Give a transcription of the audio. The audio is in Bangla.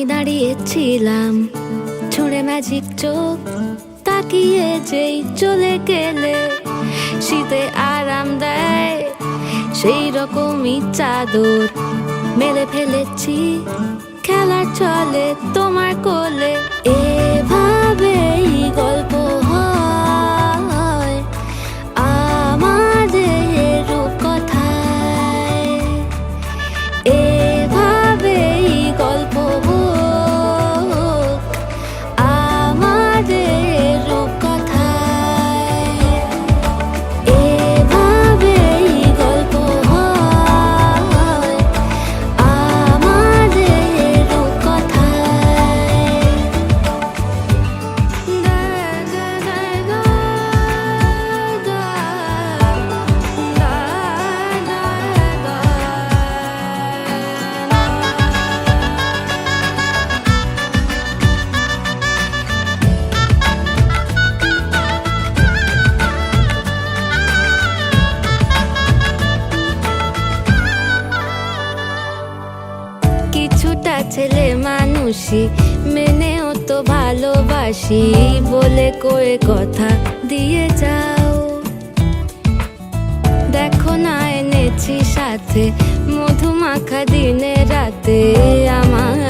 ছিলাম ছুঁড়ে ম্যাজিক চোখ তাকিয়ে যেই চলে গেলে, শীতে আরাম দেয় সেই রকমই চাদর। মেলে ফেলেছি, খেলার চলে তোমার কোলে I did. ছেলে মানুষই, মেনেও তো ভালোবাসি। বলে কয়ে কথা দিয়ে যাও। দেখো না, এনেছি সাথে মধুমাখা দিনে রাতে। আমার